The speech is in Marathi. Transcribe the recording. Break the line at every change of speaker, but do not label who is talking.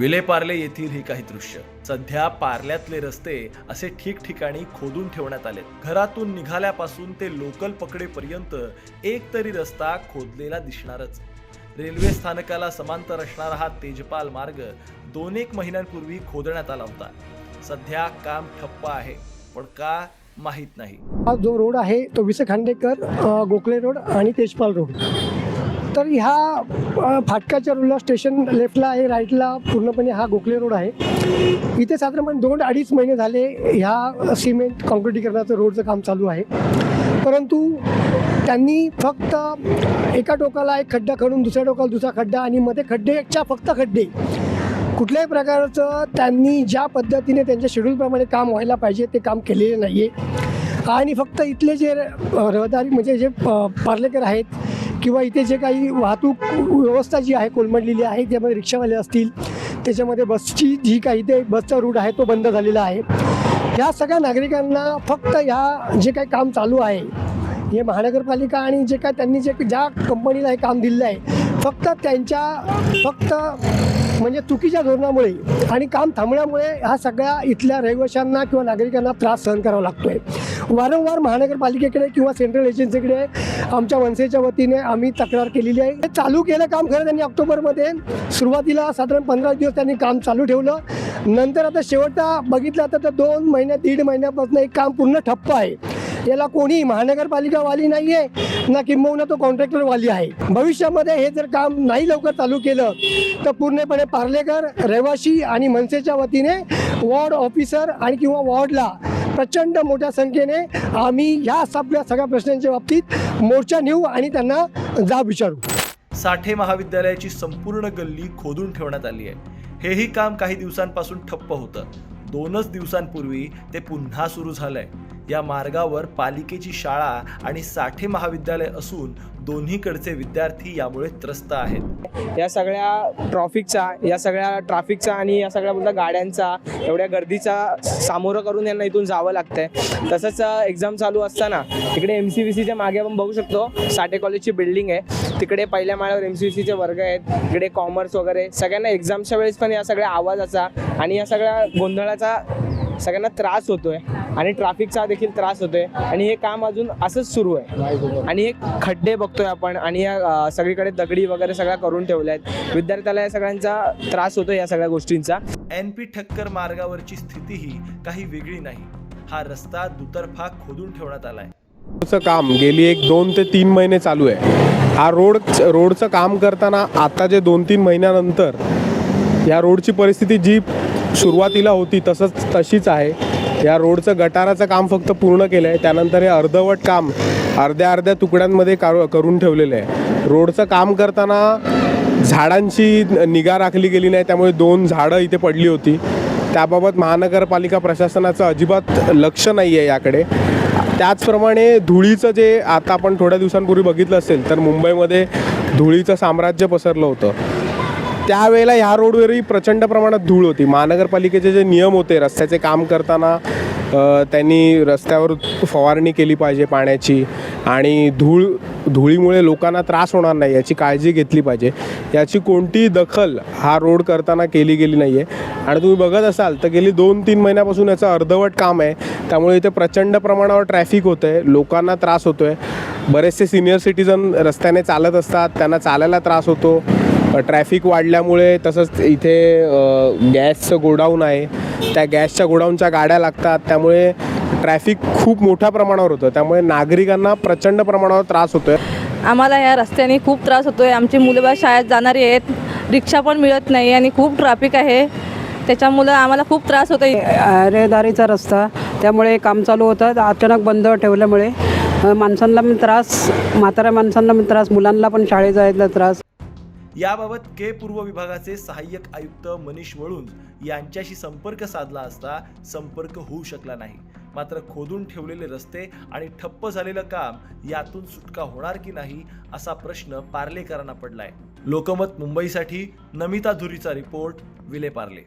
विलेपार्ले येथील ही काही दृश्य. सध्या पार्ल्यातले रस्ते असे ठिकठिकाणी खोदून ठेवण्यात आले घरातून निघाल्यापासून ते लोकल पकडेपर्यंत एक तरी रस्ता खोदलेला दिसणारच. रेल्वे स्थानकाला समांतर असणारा हा तेजपाल मार्ग दोन एक महिन्यांपूर्वी खोदण्यात आला होता. सध्या काम ठप्प आहे पण का माहीत नाही.
हा जो रोड आहे तो विस खांडेकर अ, गोखले रोड आणि तेजपाल रोड. तर ह्या फाटकाच्या रोडला स्टेशन लेफ्टला आहे राईटला पूर्णपणे हा गोखले रोड आहे. इथे साधारणपणे दोन अडीच महिने झाले ह्या सिमेंट कॉन्क्रिटीकरणाचं रोडचं काम चालू आहे. परंतु त्यांनी फक्त एका टोकाला एक खड्डा खणून दुसऱ्या टोकाला दुसरा खड्डा आणि मध्ये खड्डेच्या फक्त खड्डे. कुठल्याही प्रकारचं त्यांनी ज्या पद्धतीने त्यांच्या शेड्यूलप्रमाणे काम व्हायला पाहिजे ते काम केलेलं नाही आहे आणि फक्त इथले जे रहदारी म्हणजे जे प- पार्लेकर आहेत किंवा इथे जे काही वाहतूक व्यवस्था जी आहे कोलमडलेली आहे त्यामध्ये रिक्षावाले असतील त्याच्यामध्ये बसची जी काही ते बसचा रूट आहे तो बंद झालेला आहे. ह्या सगळ्या नागरिकांना फक्त ह्या जे काही काम चालू आहे हे महानगरपालिका आणि जे काय त्यांनी जे ज्या कंपनीला हे काम दिलेलं आहे फक्त त्यांच्या फक्त म्हणजे चुकीच्या धोरणामुळे आणि काम थांबण्यामुळे ह्या सगळ्या इथल्या रहिवाशांना किंवा नागरिकांना त्रास सहन करावा लागतोय. वारंवार महानगरपालिकेकडे किंवा सेंट्रल एजन्सीकडे आमच्या मनसेच्या वतीने आम्ही तक्रार केलेली आहे. चालू केलं काम खरं त्यांनी ऑक्टोबरमध्ये. सुरुवातीला साधारण पंधरा दिवस त्यांनी काम चालू ठेवलं. नंतर आता शेवटचा बघितलं तर दोन महिन्या दीड महिन्यापासून एक काम पूर्ण ठप्प आहे. याला कोणी महानगरपालिकावाली नाही आहे ना किंबहुना तो कॉन्ट्रॅक्टरवाली आहे. भविष्यामध्ये हे जर काम नाही लवकर चालू केलं तर पूर्णपणे पार्लेकर रहिवाशी आणि मनसेच्या वतीने वॉर्ड ऑफिसर आणि किंवा वॉर्डला प्रचंड मोठ्या संख्येने आम्ही ह्या सगळ्या सगळ्या प्रश्नांच्या बाबतीत मोर्चा नेऊ आणि त्यांना जाब विचारू.
साठे महाविद्यालयाची संपूर्ण गल्ली खोदून ठेवण्यात आली आहे. हेही काम काही दिवसांपासून ठप्प होतं. दोनच दिवसांपूर्वी ते पुन्हा सुरू झालंय. या मार्गावर पालिकेची शाळा आणि साठे महाविद्यालय असून दोन्हीकडचे विद्यार्थी यामुळे त्रस्त आहेत.
या सगळ्या ट्रॉफिकचा या सगळ्या ट्रॅफिकचा आणि या सगळ्या गाड्यांचा एवढ्या गर्दीचा सामोरं करून यांना इथून जावं लागतंय. तसंच एक्झाम चालू असताना इकडे एम सी बी सीच्या मागे आपण बघू शकतो साठे कॉलेजची बिल्डिंग आहे. तिकडे पहिल्या माळ्यावर एम सी बी सीचे वर्ग आहेत इकडे कॉमर्स वगैरे. सगळ्यांना एक्झामच्या वेळेस पण या सगळ्या आवाजाचा आणि या सगळ्या गोंधळाचा सगळ्यांना त्रास होतोय आणि ट्रॅफिकचा देखील त्रास होतोय. आणि हे काम अजून असंच सुरू आहे. आणि हे खड्डे बघतोय आपण आणि या सगळीकडे दगडी वगैरे सगळ्या करून ठेवल्या आहेत. विद्यार्थ्याला या सगळ्यांचा त्रास होतो या सगळ्या गोष्टींचा.
एन पी ठक्कर मार्गावरची स्थितीही काही वेगळी नाही. हा रस्ता दुतर्फा खोदून ठेवण्यात आलाय.
रोडचं काम गेली एक दोन ते तीन महिने चालू आहे. हा रोड रोडचं काम करताना आता जे दोन तीन महिन्यानंतर या रोडची परिस्थिती जी सुरुवातीला होती तसंच तशीच आहे. या रोडचं गटाराचं काम फक्त पूर्ण केलं आहे त्यानंतर हे अर्धवट काम अर्ध्या अर्ध्या तुकड्यांमध्ये कार करून ठेवलेलं आहे. रोडचं काम करताना झाडांची निगा राखली गेली नाही त्यामुळे दोन झाडं इथे पडली होती. त्याबाबत महानगरपालिका प्रशासनाचं अजिबात लक्ष नाही आहे याकडे. त्याचप्रमाणे धुळीचं जे आता आपण थोड्या दिवसांपूर्वी बघितलं असेल तर मुंबईमध्ये धुळीचं साम्राज्य पसरलं होतं. त्यावेळेला ह्या रोडवरही प्रचंड प्रमाणात धूळ होती. महानगरपालिकेचे जे नियम होते रस्त्याचे काम करताना त्यांनी रस्त्यावर फवारणी केली पाहिजे पाण्याची आणि धूळ धुळीमुळे लोकांना त्रास होणार नाही याची काळजी घेतली पाहिजे. याची कोणतीही दखल हा रोड करताना केली गेली नाही आहे आणि तुम्ही बघत असाल तर गेली दोन तीन महिन्यापासून याचं अर्धवट काम आहे. त्यामुळे इथे प्रचंड प्रमाणावर ट्रॅफिक होतं आहे लोकांना त्रास होतो आहे बरेचसे सिनियर सिटीजन रस्त्याने चालत असतात त्यांना चालायला त्रास होतो. ट्रॅफिक वाढल्यामुळे तसंच इथे गॅसचं गोडाऊन आहे. त्या गॅसच्या गोडाऊनच्या गाड्या लागतात. त्यामुळे ट्रॅफिक खूप मोठ्या प्रमाणावर होतं. त्यामुळे नागरिकांना प्रचंड प्रमाणावर त्रास होतो आहे
आम्हाला ह्या रस्त्याने खूप त्रास होतो आहे आमची मुलं बा शाळेत जाणारी आहेत. रिक्षा पण मिळत नाही आणि खूप ट्रॅफिक आहे. त्याच्यामुळं आम्हाला खूप त्रास होतो आहे
रहदारीचा रस्ता. त्यामुळे काम चालू होतं. अचानक बंद ठेवल्यामुळे माणसांना पण त्रास म्हाताऱ्या माणसांना पण त्रास मुलांना पण शाळेत जायला त्रास.
याबाबत के पूर्व विभागाचे सहाय्यक आयुक्त मनीष वळुंज यांच्याशी संपर्क साधला असता संपर्क होऊ शकला नाही. मात्र खोदून ठेवलेले रस्ते आणि ठप्प झालेलं काम यातून सुटका होणार की नाही असा प्रश्न पार्लेकरांना पडलाय. लोकमत मुंबईसाठी नमिता धुरीचा रिपोर्ट विले पार्ले